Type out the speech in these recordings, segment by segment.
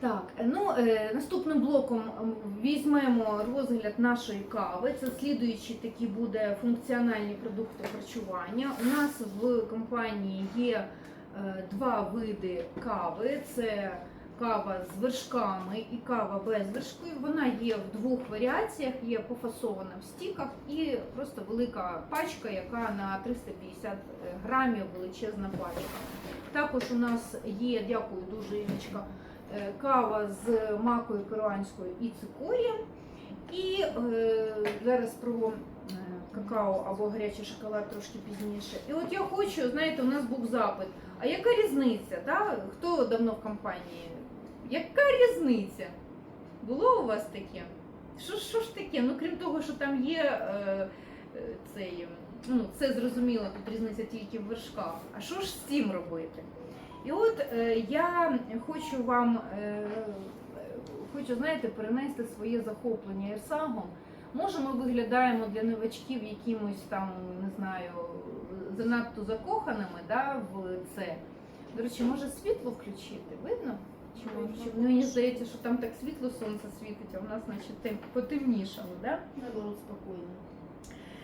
Так, ну е, наступним блоком візьмемо розгляд нашої кави. Це слідуючі такі буде функціональні продукти харчування. У нас в компанії є е, два види кави: це кава з вершками і кава без вершків. Вона є в двох варіаціях, є пофасована в стіках і просто велика пачка, яка на 350 грамів величезна пачка. Також у нас є, дякую дуже Іночка, е, кава з макою перуанською і цикорієм. І е, зараз про е, какао або гарячий шоколад трошки пізніше. І от я хочу, знаєте, у нас був запит. А яка різниця? Да? Хто давно в компанії? Яка різниця? Було у вас таке? Що, що ж таке? Ну крім того, що там є е, е, цей, ну, це зрозуміло, тут різниця тільки в вершках. А що ж з цим робити? І от е, я хочу вам, е, хочу, знаєте, перенести своє захоплення ірсагом. Може, ми виглядаємо для новачків якимось там, не знаю, занадто закоханими да, в це. До речі, може світло включити? Видно? Чи, ну, мені здається, що там так світло сонце світить, а у нас, значить, тем- потемнішало. Да? Наоборот, спокойно.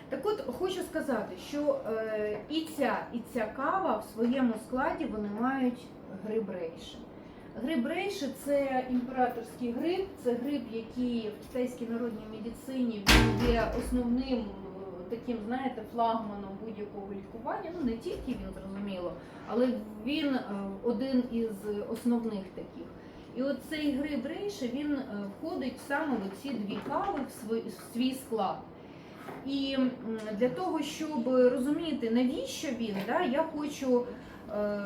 Так от хочу сказати, що е, і ця, і ця кава в своєму складі вони мають гриб рейши. Гриб рейши це імператорський гриб, це гриб, який в китайській народній медицині є основним е, таким, знаєте, флагманом будь-якого лікування. Ну не тільки він зрозуміло, але він е, один із основних таких. І от цей гриб рейши він е, входить саме в ці дві кави в свій склад. І для того, щоб розуміти, навіщо він, да, я хочу е,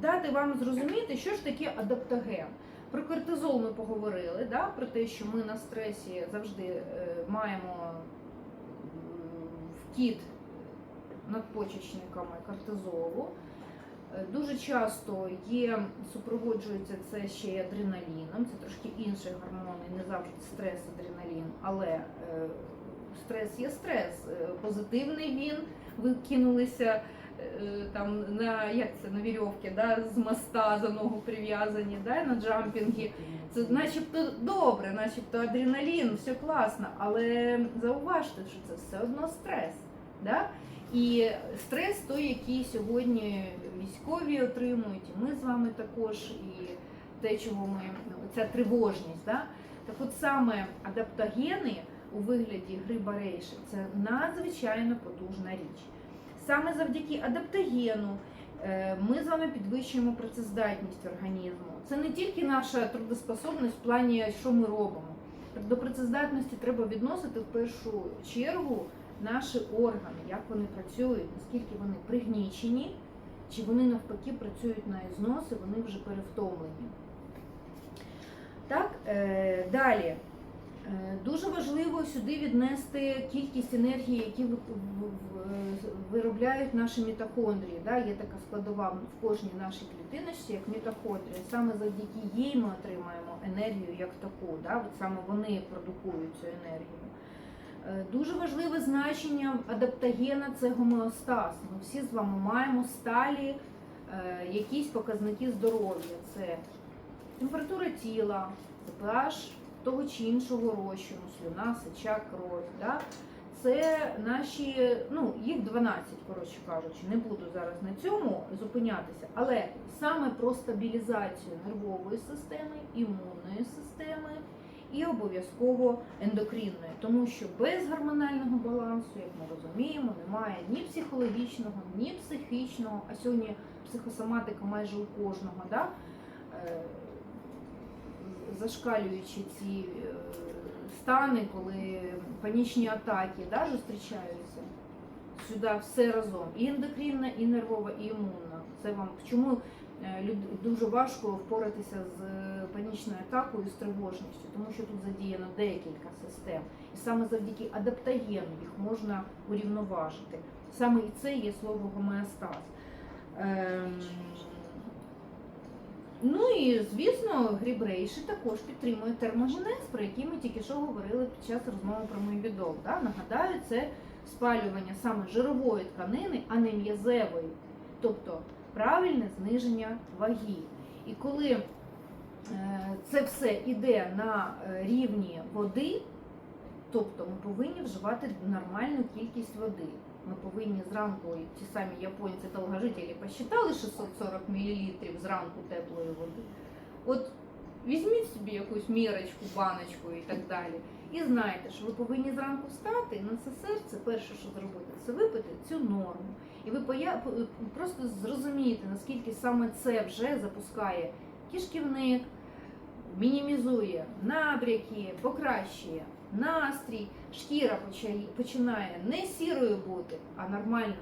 дати вам зрозуміти, що ж таке адаптоген. Про кортизол ми поговорили, да, про те, що ми на стресі завжди е, маємо вкид надпочечниками кортизолу. Е, Дуже часто є, супроводжується це ще й адреналіном, це трошки інший гормон, і не завжди стрес, адреналін, але е, стрес є стрес. Е, Позитивний він, ви кинулися е, там на як це на вірьовки, да, з моста за ногу прив'язані, да, на джампінгі. Це начебто добре, начебто адреналін, все класно, але зауважте, що це все одно стрес. Да? І стрес той, який сьогодні військові отримують, і ми з вами також, і те, чого ми ця тривожність. Да? Так от саме адаптогени у вигляді гриба рейши це надзвичайно потужна річ. Саме завдяки адаптогену е, ми з вами підвищуємо працездатність організму. Це не тільки наша трудоспособність в плані, що ми робимо. До працездатності треба відносити в першу чергу наші органи, як вони працюють, наскільки вони пригнічені, чи вони навпаки працюють на ізнос і вони вже перевтомлені. Так, е, далі. Е, Дуже важливо сюди віднести кількість енергії, які виробляють наші мітохондрії. Да? Є така складова в кожній нашій клітиночці, як мітохондрія. Саме завдяки їй ми отримаємо енергію як таку. Да? От саме вони продукують цю енергію. Е, Дуже важливе значення адаптогена це гомеостаз. Ми всі з вами маємо сталі е, якісь показники здоров'я. Це температура тіла, це pH того чи іншого розчину, слюна, сеча, кров. Да? Це наші, ну їх 12, коротше кажучи, не буду зараз на цьому зупинятися, але саме про стабілізацію нервової системи, імунної системи і обов'язково ендокринної, тому що без гормонального балансу, як ми розуміємо, немає ні психологічного, ні психічного, а сьогодні психосоматика майже у кожного. Да? Зашкалюючи ці е, стани, коли панічні атаки да, зустрічаються. Сюди все разом. І ендокринна, і нервова, і імунна. Це вам чому е, дуже важко впоратися з е, панічною атакою, з тривожністю, тому що тут задіяно декілька систем. І саме завдяки адаптогену їх можна урівноважити. Саме і це є слово гомеостаз. Ем, Ну і звісно, гриб рейші також підтримує термогенез, про який ми тільки що говорили під час розмови про мойбідол. Да? Нагадаю, це спалювання саме жирової тканини, а не м'язевої, тобто правильне зниження ваги. І коли е, це все йде на е, рівні води, тобто ми повинні вживати нормальну кількість води. Ми повинні зранку, і ті самі японці довгожителі посчитали 640 мл зранку теплої води. От візьміть собі якусь мірочку, баночку і так далі. І знайте, що ви повинні зранку встати на це серце перше, що зробити, це випити цю норму. І ви просто зрозумієте, наскільки саме це вже запускає кишківник, мінімізує набряки, покращує настрій, шкіра починає не сірою бути, а нормального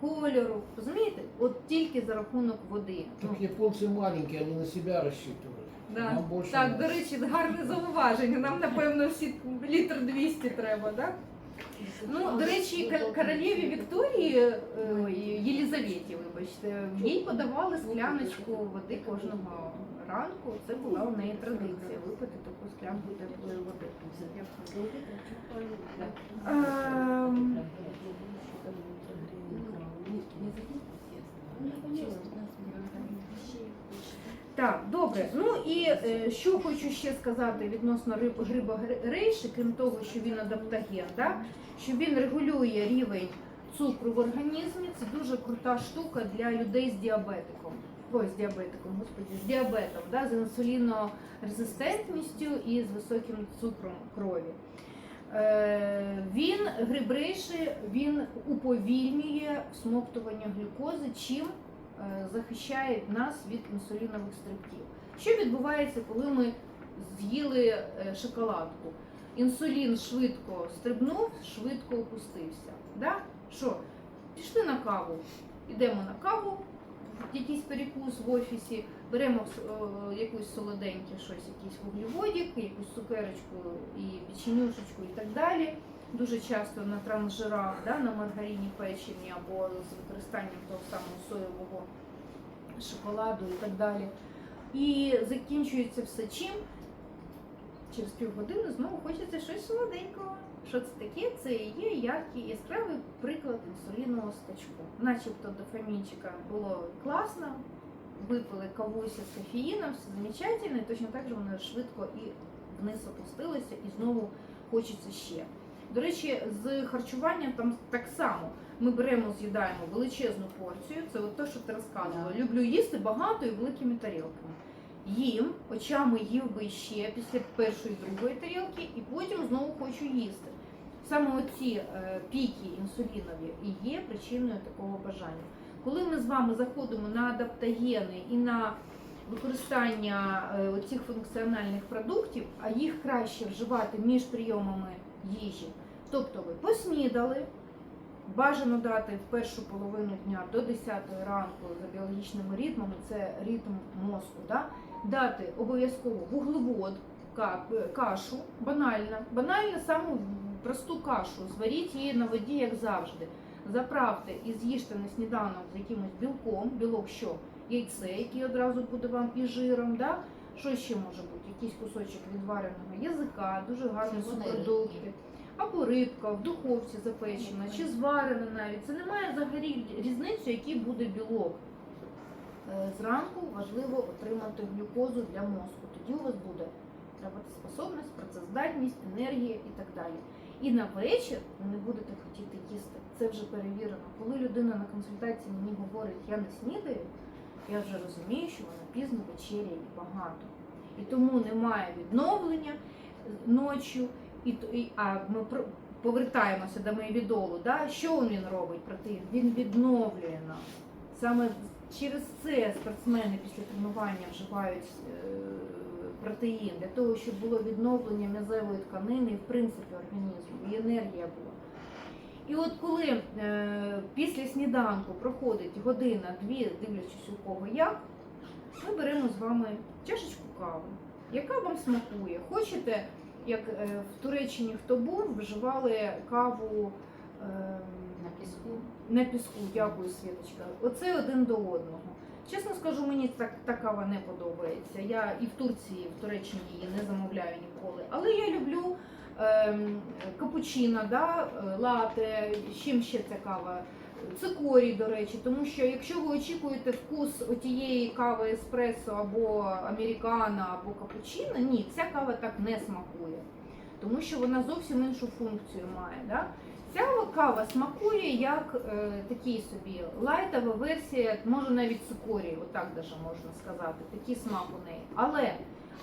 кольору. Розумієте? От тільки за рахунок води. Ну, Так японцы маленькие, они на себя рассчитывают. Да. Нам больше Так, до речі, гарне зауваження. Нам, напевно, всі літр 200 треба, так? Ну, до речі, королеві Вікторії, е, Єлізаветі, вибачте, їй подавали скляночку води кожного ранку. Це була у неї традиція випити таку склянку теплої води. Так, добре. Ну і е, що хочу ще сказати відносно риб, гриба гри- рейші, крім того, що він адаптоген, да? що він регулює рівень цукру в організмі. Це дуже крута штука для людей з діабетиком. Ой, з діабетиком, господи, з діабетом, да? з інсулінорезистентністю і з високим цукром крові. Е, він гриб він уповільнює всмоктування глюкози, чим е, захищає нас від інсулінових стрибків. Що відбувається, коли ми з'їли е, шоколадку? Інсулін швидко стрибнув, швидко опустився. Да? Що? Пішли на каву, йдемо на каву, якийсь перекус в офісі, беремо е, якусь солоденьке щось, якийсь вуглеводик, якусь цукерочку і печенюшечку і так далі. Дуже часто на трансжирах, да, на маргарині печені або з використанням того самого соєвого шоколаду і так далі. І закінчується все чим? Через півгодини знову хочеться щось солоденького. Що це таке? Це є яркий яскравий приклад інсулінового скачку. Начебто дофамінчика було класно, випили кавуся з кофеїном, все замечательно, і точно так же воно швидко і вниз опустилося, і знову хочеться ще. До речі, з харчуванням там так само. Ми беремо, з'їдаємо величезну порцію. Це от те, що ти розказувала. Люблю їсти багато і великими тарілками. Їм очами їв би ще після першої другої тарілки, і потім знову хочу їсти. Саме оці е, піки інсулінові і є причиною такого бажання. Коли ми з вами заходимо на адаптогени і на використання е, цих функціональних продуктів, а їх краще вживати між прийомами їжі. Тобто ви поснідали, бажано дати в першу половину дня до 10 ранку за біологічними ритмами, це ритм мозку. Да? Дати обов'язково вуглевод, кашу, банально, банально саму просту кашу, зваріть її на воді, як завжди. Заправте і з'їжте на сніданок з якимось білком, білок що? Яйце, яке одразу буде вам і жиром, да? що ще може бути? Якийсь кусочок відвареного язика, дуже гарні Червоної субпродукти. Або рибка в духовці запечена, чи зварена навіть. Це не має взагалі різницю, який буде білок. Е, Зранку важливо отримати глюкозу для мозку. Тоді у вас буде роботоспособність, працездатність, енергія і так далі. І на вечір ви не будете хотіти їсти. Це вже перевірено. Коли людина на консультації мені говорить, я не снідаю, я вже розумію, що вона пізно вечеряє і багато. І тому немає відновлення ночі. І, і, а ми повертаємося до мейвідолу. Да? Що він робить протеїн? Він відновлює нас. Саме через це спортсмени після тренування вживають е, протеїн для того, щоб було відновлення м'язевої тканини і в принципі організму, і енергія була. І от коли е, після сніданку проходить година-дві, дивлячись у кого як, ми беремо з вами чашечку кави, яка вам смакує. Хочете, як е, в Туреччині хто був, вживали каву. е, На піску. на піску, дякую, Світочка. Оце один до одного. Чесно скажу, мені так, та кава не подобається. Я і в Турції, і в Туреччині її не замовляю ніколи. Але я люблю ем, капучино, да, е, лате, чим ще ця кава? Цикорій, до речі, тому що якщо ви очікуєте вкус отієї кави еспресо або американо, або капучино, ні, ця кава так не смакує, тому що вона зовсім іншу функцію має. Да? Ця кава смакує як е, такий собі лайтова версія, може навіть цикорій, отак даже можна сказати, такий смак у неї. Але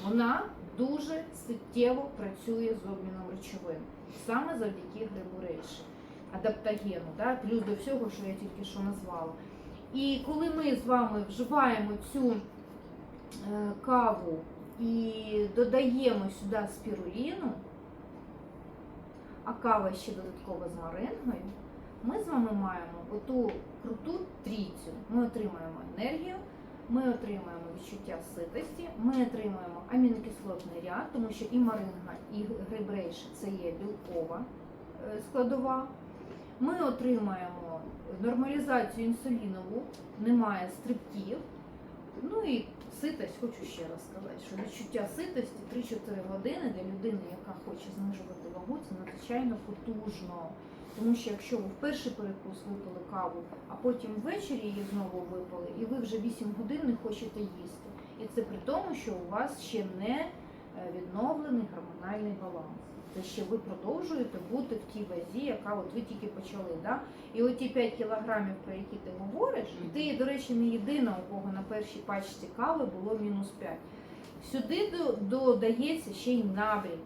вона дуже суттєво працює з обміном речовин, саме завдяки грибу рейші, адаптогену, да? плюс до всього, що я тільки що назвала. І коли ми з вами вживаємо цю е, каву і додаємо сюди спіруліну, а кава ще додатково з марингою, ми з вами маємо оту круту трійцю. Ми отримаємо енергію, ми отримаємо відчуття ситості, ми отримаємо амінокислотний ряд, тому що і маринга, і грибрейш це є білкова е, складова. Ми отримаємо нормалізацію інсулінову, немає стрибків. Ну і ситость, хочу ще раз сказати, що відчуття ситості 3-4 години для людини, яка хоче знижувати вагу, це надзвичайно потужно. Тому що якщо ви в перший перекус випили каву, а потім ввечері її знову випили, і ви вже 8 годин не хочете їсти. І це при тому, що у вас ще не е, відновлений гормональний баланс. Це ще ви продовжуєте бути в тій вазі, яка от ви тільки почали. Да? І оті 5 кілограмів, про які ти говориш, ти, до речі, не єдина, у кого на першій пачці кави було мінус 5. Сюди додається ще й набряки.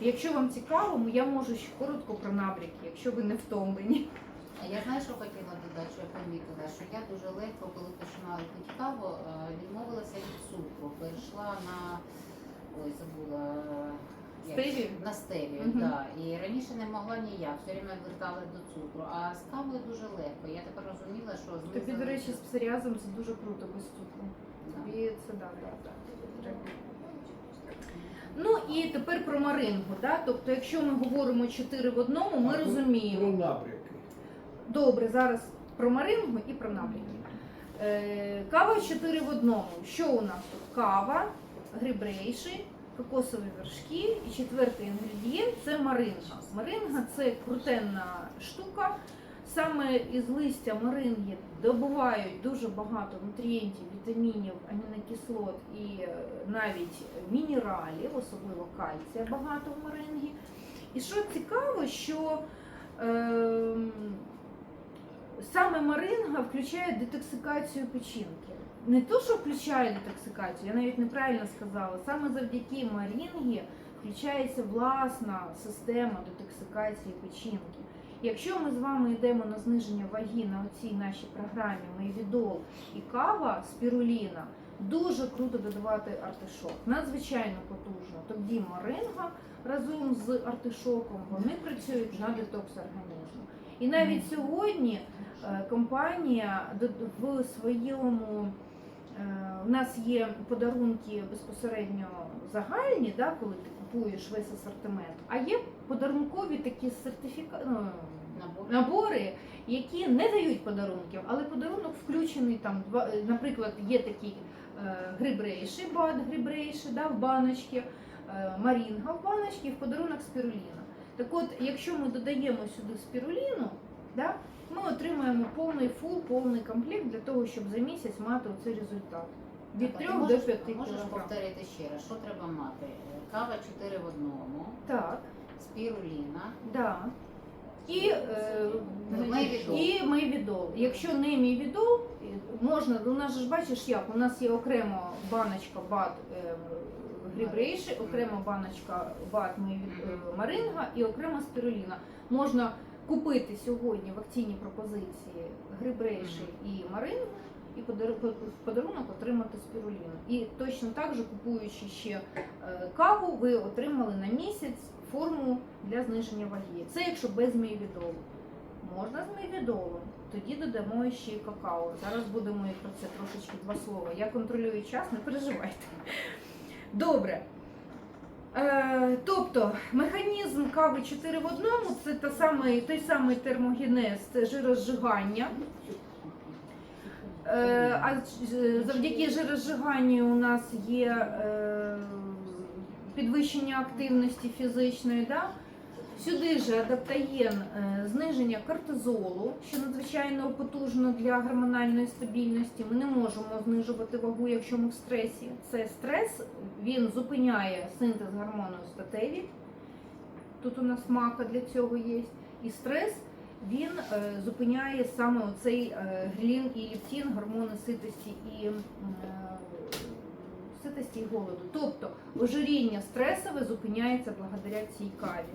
Якщо вам цікаво, я можу ще коротко про набряки, якщо ви не втомлені. А Я знаю, що хотіла додати, що я помітила, що я дуже легко, коли починала пити каву, е, відмовилася від цукру, перейшла на ой, забула Стевію? на стевію, Мгм. да. І раніше не могла ніяк, все время верталась до цукру. А з кавою дуже легко. Я тепер розуміла, що Тобі, до речі, з псоріазом це дуже круто без цукру. Да. Тобі це да, да, да. треба. Ну і тепер про марингу. Да? Тобто, якщо ми говоримо 4 в одному, ми А, Про розуміємо. набряки. Добре, зараз про марингу і про набряки. Е, кава 4 в одному. Що у нас тут? Кава, грибрейші, кокосові вершки і четвертий інгредієнт це маринга. Маринга це крутенна штука. Саме із листя маринги добувають дуже багато нутрієнтів, вітамінів, амінокислот і е, навіть мінералів, особливо кальція багато в марингі. І що цікаво, що ем, саме маринга включає детоксикацію печінки. Не то, що включає детоксикацію, я навіть неправильно сказала. Саме завдяки марингі включається власна система детоксикації печінки. Якщо ми з вами йдемо на зниження ваги на оцій нашій програмі Мейвідол і кава спіруліна, дуже круто додавати артишок. Надзвичайно потужно. Тоді маринга разом з артишоком вони працюють на детокс організму. І навіть сьогодні е, компанія в своєму у нас є подарунки безпосередньо загальні, да, коли ти купуєш весь асортимент, а є подарункові такі сертифікати. Ну, Набор. набори, які не дають подарунків, але подарунок включений там, е, наприклад, є такі е, грибрейші, бад грибрейші, да, в баночці, е, марінга в баночці в подарунок спіруліна. Так от, якщо ми додаємо сюди спіруліну, да, ми отримаємо повний фул, повний комплект для того, щоб за місяць мати оцей результат. Від Так, а ти 3 до можеш- 5 Можеш повторити ще раз, що треба мати? Кава 4 в одному, Так, спіруліна, да. І, е, Мейвідол. і мейвідол. Якщо не мейвідол, можна, у нас ж бачиш як, у нас є окремо баночка бат е, грібрейші, окрема баночка бат е, маринга і окрема спіруліна. Можна купити сьогодні в акційній пропозиції грибрейші і марингу, і в подарунок отримати спіруліну. І точно так же, купуючи ще е, каву, ви отримали на місяць форму для зниження ваги. Це якщо без мейвідолу. Можна з мейвідолом, тоді додамо ще й какао. Зараз будемо і про це трошечки два слова. Я контролюю час, не переживайте. Добре. Е, тобто механізм кави 4 в одному це та самий, той самий термогенез, це жирозжигання. Е, а завдяки жирозжиганню у нас є е, підвищення активності фізичної. Да? Сюди ж адаптаєн е, зниження кортизолу, що надзвичайно потужно для гормональної стабільності. Ми не можемо знижувати вагу, якщо ми в стресі. Це стрес, він зупиняє синтез гормону статеві. Тут у нас мака для цього є. І стрес він е, зупиняє саме оцей е, грілін і ліптін, гормони ситості і, ситості і голоду. Тобто ожиріння стресове зупиняється благодаря цій каві.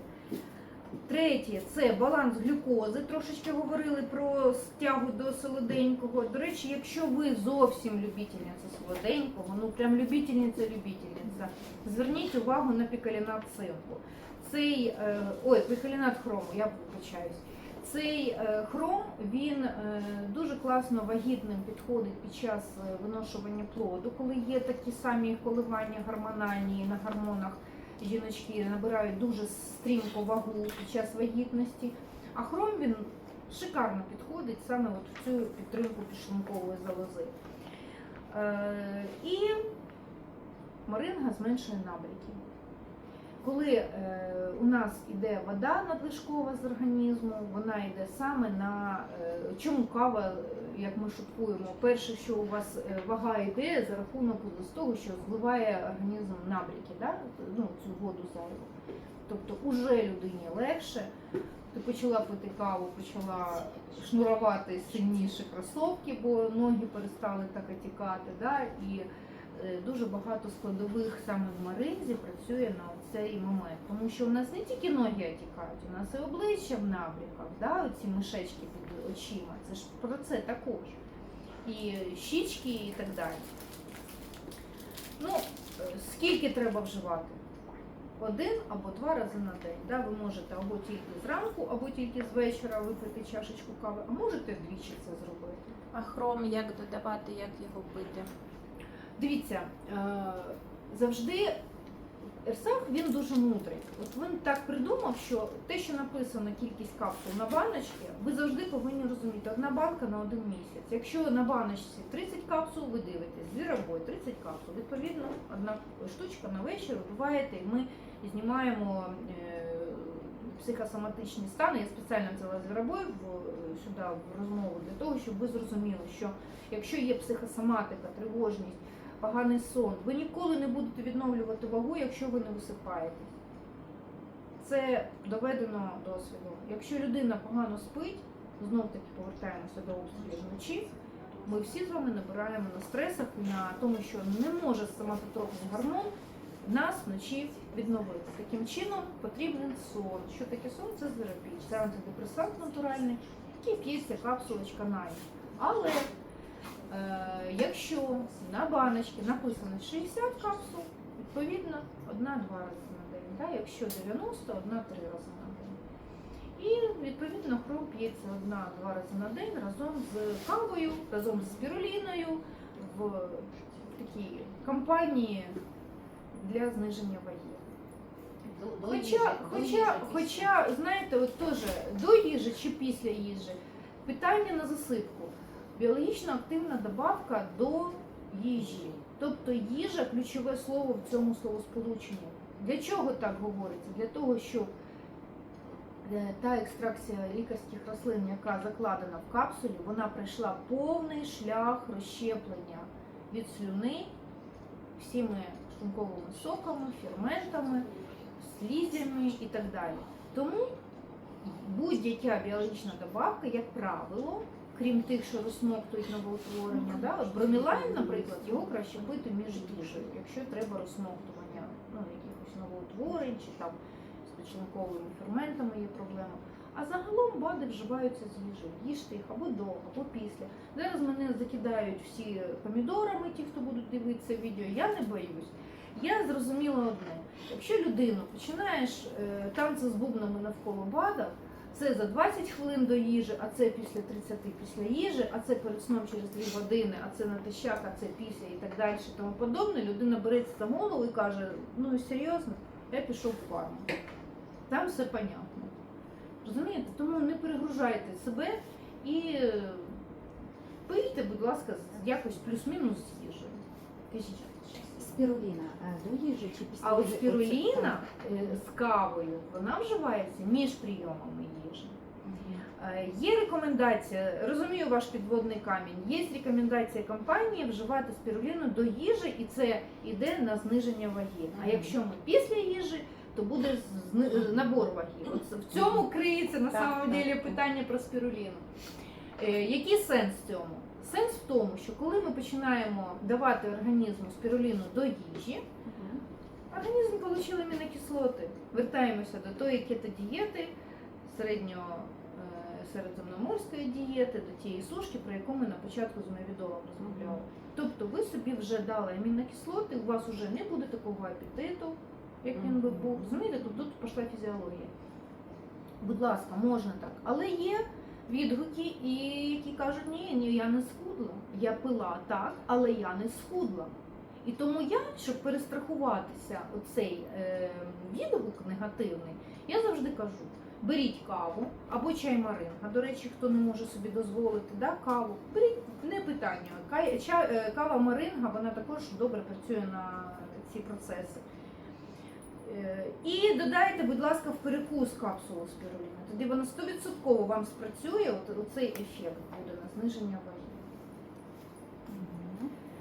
Третє це баланс глюкози. Трошечки говорили про стягу до солоденького. До речі, якщо ви зовсім любительниця солоденького, ну прям любительниця, зверніть увагу на пікалінат цинку. Цей е, ой, пікалінат хрому, я вибачаюсь. Цей е, хром він е, дуже класно вагітним підходить під час виношування плоду, коли є такі самі коливання гормональні на гормонах жіночки набирають дуже стрімко вагу під час вагітності. А хром він шикарно підходить саме от в цю підтримку підшлункової залози. Е, і моринга зменшує набряки. Коли е, у нас йде вода надлишкова з організму, вона йде саме на е, чому кава, е, як ми шуткуємо, перше, що у вас вага йде за рахунок з того, що зливає організм набряки, да? ну, цю воду зайву. Тобто уже людині легше. Ти почала пити каву, почала шнурувати сильніше кросовки, бо ноги перестали так отікати. Да? І дуже багато складових саме в маринзі працює на цей момент. Тому що у нас не тільки ноги отікають, у нас і обличчя в набряках, да? оці мишечки під очима. Це ж про це також. І щічки і так далі. Ну, скільки треба вживати? Один або два рази на день. Да? Ви можете або тільки зранку, або тільки з вечора випити чашечку кави, а можете вдвічі це зробити. А хром як додавати, як його пити? Дивіться, е, завжди Ерсах він дуже мудрий. От він так придумав, що те, що написано кількість капсул на баночці, ви завжди повинні розуміти, одна банка на один місяць. Якщо на баночці 30 капсул, ви дивитесь, звіробой 30 капсул. Відповідно, одна штучка на вечір вибиваєте, і ми знімаємо е, психосоматичні стани. Я спеціально взяла звіробой в, сюди в розмову для того, щоб ви зрозуміли, що якщо є психосоматика, тривожність, поганий сон. Ви ніколи не будете відновлювати вагу, якщо ви не висипаєтесь. Це доведено досвідом. Якщо людина погано спить, знов таки повертаємося до обстрілів вночі. Ми всі з вами набираємо на стресах і на тому, що не може соматотропний гормон нас вночі відновити. Таким чином потрібен сон. Що таке сон? Це звіробіч. Це антидепресант натуральний, який п'ється капсулочка на. Але якщо на баночці написано 60 капсул, відповідно одна-два рази на день. Да? Якщо 90, одна-три рази на день. І відповідно хром п'ється одна-два рази на день разом з кавою, разом з спіруліною в такій компанії для зниження ваги. До, до їжі, Хоча, до їжі хоча, хоча, знаєте, от теж до їжі чи після їжі питання на засипку. Біологічно активна добавка до їжі. Тобто їжа ключове слово в цьому словосполученні. Для чого так говориться? Для того, щоб е, та екстракція лікарських рослин, яка закладена в капсулі, вона пройшла повний шлях розщеплення від слюни всіми шлунковими соками, ферментами, слізями і так далі. Тому будь-яка біологічна добавка, як правило, крім тих, що розсмоктують новоутворення, да? от бронелайн, наприклад, його краще пити між їжею, якщо треба розсмоктування ну, якихось новоутворень чи там з підшлунковими ферментами є проблема. А загалом БАДи вживаються з їжею. Їжте їх або до, або після. Зараз мене закидають всі помідорами, ті, хто будуть дивитися відео. Я не боюсь. Я зрозуміла одне: якщо людину починаєш е, танці з бубнами навколо БАДа, це за 20 хвилин до їжі, а це після 30 після їжі, а це перед сном через 2 години, а це натощак, а це після і так далі, тому подобне. Людина береться за голову і каже: ну серйозно, я пішов в фарму. Там все понятно. Розумієте? Тому не перегружайте себе і е, пийте, будь ласка, якось плюс-мінус з їжею. Кажіть. спіруліна е, до їжі чи після А от спіруліна е, з кавою вона вживається між прийомами їжі. Е, Є рекомендація, розумію ваш підводний камінь. Є рекомендація компанії вживати спіруліну до їжі, і це йде на зниження ваги. А якщо ми після їжі, то буде набор ваги. От в цьому криється на самом деле питання про спіруліну. Е, Який сенс в цьому? Сенс в тому, що коли ми починаємо давати організму спіруліну до їжі, Організм отримав амінокислоти. Вертаємося до тої кетодієти, середньо е, середземноморської дієти, до тієї сушки, про яку ми на початку з Невідовим розмовляли. Тобто ви собі вже дали амінокислоти, у вас вже не буде такого апетиту, як він би був. Розумієте, тут, тут пішла фізіологія. Будь ласка, можна так. Але є відгуки, і які кажуть, ні, ні, я не схудла. Я пила так, але я не схудла. І тому я, щоб перестрахуватися оцей е, відгук негативний, я завжди кажу: беріть каву або чай маринга. До речі, хто не може собі дозволити да, каву, беріть не питання. Е, Кава маринга вона також добре працює на ці процеси. Е, І додайте, будь ласка, в перекус капсулу спіруліну. Тоді вона 100% вам спрацює, от, оцей ефект буде на зниження ваги.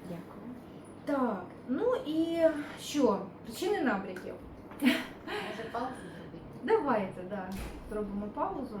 Дякую. Так, ну і що? Причини набряків. Може паузу? Давайте, да, зробимо паузу.